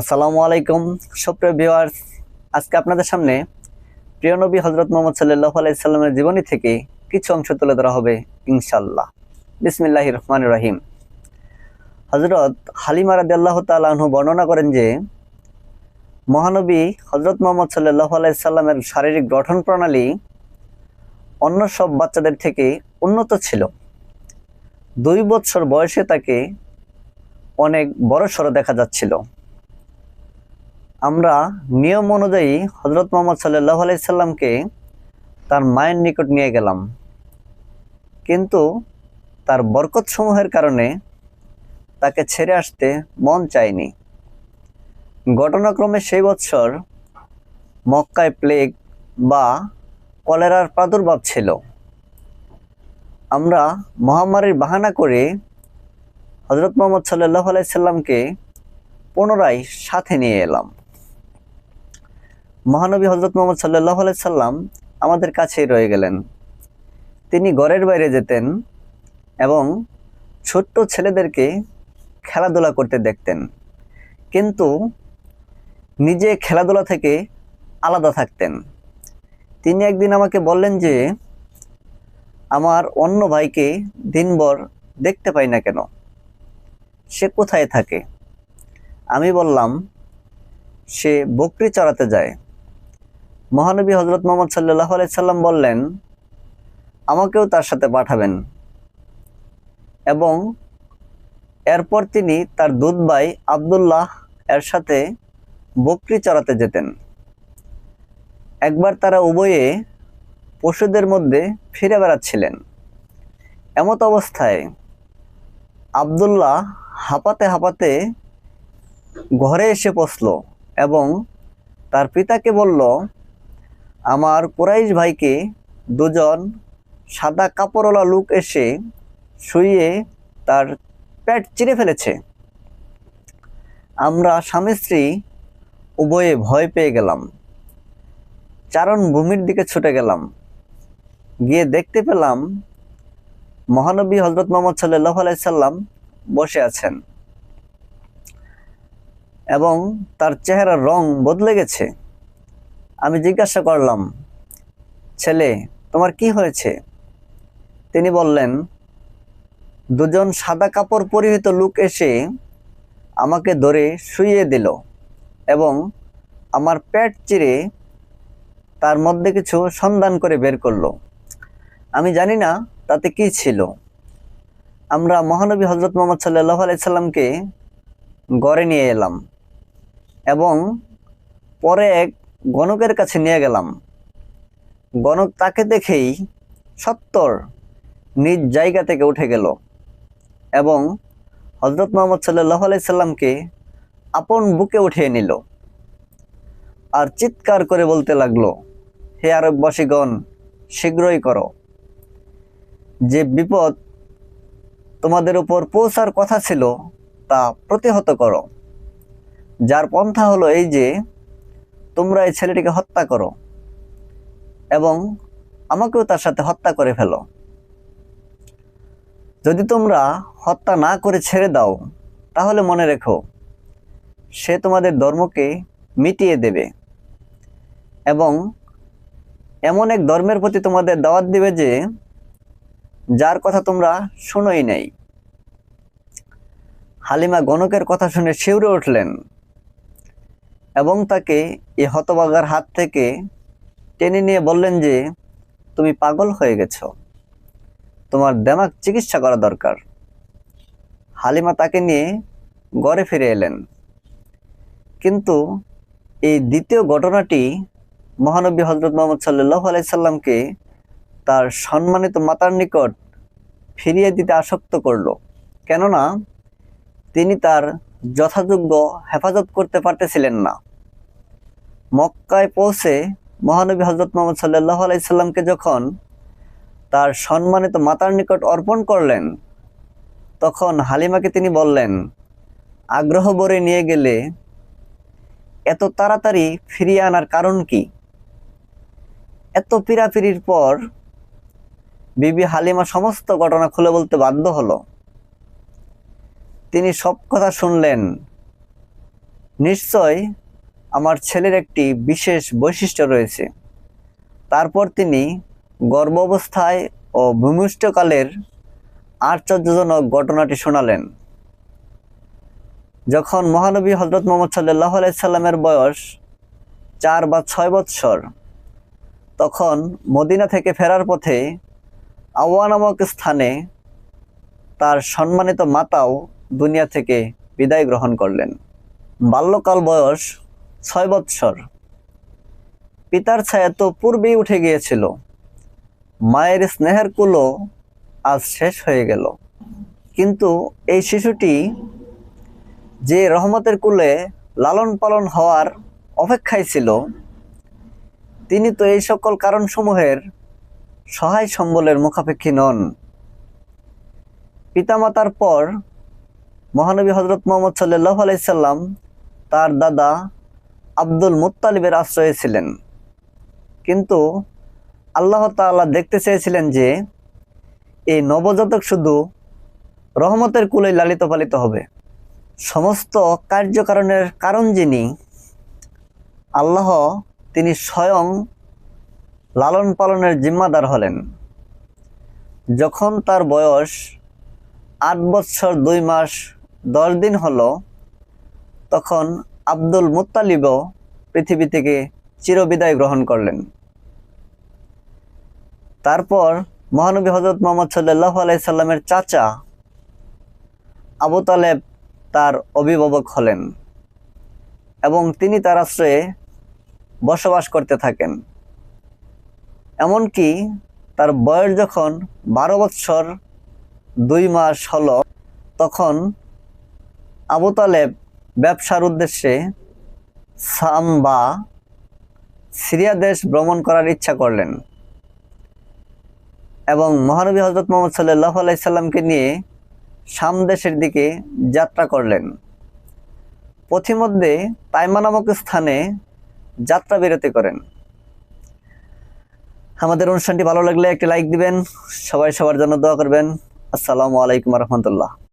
আসসালামু আলাইকুম, সুপ্রিয় ভিউয়ার্স আজকে আপনাদের সামনে প্রিয় নবী হজরত মোহাম্মদ সাল্লাহ আলাইসাল্লামের জীবনী থেকে কিছু অংশ তুলে ধরা হবে ইনশাল্লাহ বিসমিল্লাহ রহমান রহিম। হজরত হালিমা রাদি আল্লাহ তালু বর্ণনা করেন যে, মহানবী হজরত মোহাম্মদ সাল্লাহ আলাইসাল্লামের শারীরিক গঠন প্রণালী অন্য সব বাচ্চাদের থেকে উন্নত ছিল। দুই বছর বয়সে তাকে অনেক বড় সড়ো দেখা যাচ্ছিল। আমরা নিয়ম অনুযায়ী হজরত মোহাম্মদ সাল্লাহ আলাইসাল্লামকে তার মায়ের নিকট নিয়ে গেলাম। কিন্তু তার বরকত সমূহের কারণে তাকে ছেড়ে আসতে মন চায়নি। ঘটনাক্রমে সেই বছর মক্কায় প্লেগ বা কলেরার প্রাদুর্ভাব ছিল। আমরা মহামারীর বাহানা করে হজরত মোহাম্মদ সাল্লাহ আলাইসাল্লামকে পুনরায় সাথে নিয়ে এলাম। মহানবী হজরত মোহাম্মদ সাল্লাহ সাল্লাম আমাদের কাছেই রয়ে গেলেন। তিনি ঘরের বাইরে যেতেন এবং ছোট্ট ছেলেদেরকে খেলাধুলা করতে দেখতেন। কিন্তু নিজে খেলাধুলা থেকে আলাদা থাকতেন। তিনি একদিন আমাকে বললেন যে, আমার অন্য ভাইকে দিনভর দেখতে পাই না কেন? সে কোথায় থাকে? আমি বললাম, সে বকরি চড়াতে যায়। মহানবী হজরত মোহাম্মদ সাল্লাহ সাল্লাম বললেন, আমাকেও তার সাথে পাঠাবেন। এবং এরপর তিনি তার দুধ ভাই আবদুল্লাহ এর সাথে বকরি চড়াতে যেতেন। একবার তারা উভয়ে পশুদের মধ্যে ফিরে বেড়াচ্ছিলেন। এমত অবস্থায় আবদুল্লাহ হাঁপাতে হাঁপাতে ঘরে এসে পৌঁছল এবং তার পিতাকে বলল আমার কুরাইশ ভাইকে দুজন সাদা কাপড়ওয়ালা লোক এসে শুয়ে তার প্যাট চিরে ফেলেছে। আমরা স্বামী স্ত্রী উভয়ে ভয় পেয়ে গেলাম। চারণ ভূমির দিকে ছুটে গেলাম। গিয়ে দেখতে পেলাম মহানবী হজরত মোহাম্মদ সাল্লাহ আলাইসাল্লাম বসে আছেন এবং তার চেহারার রং বদলে গেছে। আমি জিজ্ঞাসা করলাম, ছেলে, তোমার কি হয়েছে? তিনি বললেন, দুজন সাদা কাপড় পরিহিত লোক এসে আমাকে ধরে শুইয়ে দিল এবং আমার পেট চিরে তার মধ্যে কিছু সন্ধান করে বের করল। আমি জানি না তাতে কি ছিল। আমরা মহানবী হজরত মোহাম্মদ সাল্লাহ আলাইসাল্লামকে গড়ে নিয়ে এলাম এবং পরে এক গণকের কাছে নিয়ে গেলাম। গণক তাকে দেখেই সত্তর নিজ জায়গা থেকে উঠে গেল এবং হজরত মোহাম্মদ সাল্লাহ আলাইসাল্লামকে আপন বুকে উঠিয়ে নিল আর চিৎকার করে বলতে লাগল, হে আরববাসীগণ, শীঘ্রই করো। যে বিপদ তোমাদের উপর পৌঁছার কথা ছিল তা প্রতিহত করো। যার পন্থা হলো এই যে তোমরা এই ছেলেটিকে হত্যা করো এবং আমাকেও তার সাথে হত্যা করে ফেলো। যদি তোমরা হত্যা না করে ছেড়ে দাও, তাহলে মনে রেখো, সে তোমাদের ধর্মকে মিটিয়ে দেবে এবং এমন এক ধর্মের প্রতি তোমাদের দাওয়াত দিবে যে, যার কথা তোমরা শুনোই নাই। হালিমা গণকের কথা শুনে শিউরে উঠলেন। এবং তাকে এ হতবাগার হাত থেকে টেনে নিয়ে বললেন যে, তুমি পাগল হয়ে গেছ। তোমার দেমাক চিকিৎসা করা দরকার। হালিমা তাকে নিয়ে গড়ে ফিরে এলেন। কিন্তু এই দ্বিতীয় ঘটনাটি মহানবী হজরত মোহাম্মদ সাল্লাহ আলাইসাল্লামকে তার সম্মানিত মাতার নিকট ফিরিয়ে দিতে আসক্ত করল। কেননা তিনি তার যথাযোগ্য হেফাজত করতে পারতেছিলেন না। মক্কায় পৌঁছে মহানবী হজরত মোহাম্মদ সাল্লাহ আলাইসাল্লামকে যখন তার সম্মানিত মাতার নিকট অর্পণ করলেন, তখন হালিমাকে তিনি বললেন, আগ্রহ ভরে নিয়ে গেলে এত তাড়াতাড়ি ফিরিয়ে আনার কারণ কি? এত পিরাপিরির পর বিবি হালিমা সমস্ত ঘটনা খুলে বলতে বাধ্য হলো। তিনি সব কথা শুনলেন। নিশ্চয় আমার ছেলের একটি বিশেষ বৈশিষ্ট্য রয়েছে। তারপর তিনি গর্ভাবস্থায় ও ভূমিষ্ঠকালের আশ্চর্যজনক ঘটনাটি শোনালেন। যখন মহানবী হজরত মোহাম্মদ সাল্লাহ সাল্লামের বয়স চার বা ছয় বৎসর, তখন মদিনা থেকে ফেরার পথে আওয়া নামক স্থানে তার সম্মানিত মাতাও দুনিয়া থেকে বিদায় গ্রহণ করলেন। বাল্যকাল বয়স ছয় বৎসর। পিতার ছায়া তো পূর্বেই উঠে গিয়েছিল। মায়ের স্নেহের কুলো আজ শেষ হয়ে গেল। কিন্তু এই শিশুটি যে রহমতের কুলে লালন পালন হওয়ার অপেক্ষায় ছিল, তিনি তো এই সকল কারণসমূহের সহায় সম্বলের মুখাপেক্ষী নন। পিতামাতার পর মহানবী হজরত মোহাম্মদ সাল্লাহ আলাইসাল্লাম তার দাদা আব্দুল মুত্তালিবের আশ্রয়ে ছিলেন। কিন্তু আল্লাহ তাআলা দেখতে চেয়েছিলেন যে, এই নবজাতক শুধু রহমতের কুলে লালিত পালিত হবে। সমস্ত কার্যকারণের কারণ যিনি, আল্লাহ তিনি স্বয়ং লালন পালনের জিম্মাদার হলেন। যখন তার বয়স আট বছর দুই মাস দশ দিন হলো, তখন আব্দুল মুত্তালিবও পৃথিবী থেকে চিরবিদায় গ্রহণ করলেন। তারপর মহানবী হজরত মোহাম্মদ সাল্লাহ আলাইসাল্লামের চাচা আবু তালেব তার অভিভাবক হলেন এবং তিনি তার আশ্রয়ে বসবাস করতে থাকেন। এমনকি তার বয়স যখন বারো বৎসর দুই মাস হলো, তখন আবু তালেব ব্যবসার উদ্দেশ্যে সাম বা সিরিয়া দেশ ভ্রমণ করার ইচ্ছা করলেন এবং মহানবী হজরত মোহাম্মদ সাল্লাহ আলাইসাল্লামকে নিয়ে শাম দেশের দিকে যাত্রা করলেন। পথিমধ্যে তাইমা নামক স্থানে যাত্রা বিরতি করেন। আমাদের অনুষ্ঠানটি ভালো লাগলে একটি লাইক দিবেন, সবাই সবার জন্য দোয়া করবেন। আসসালামু আলাইকুম রহমতুল্লাহ।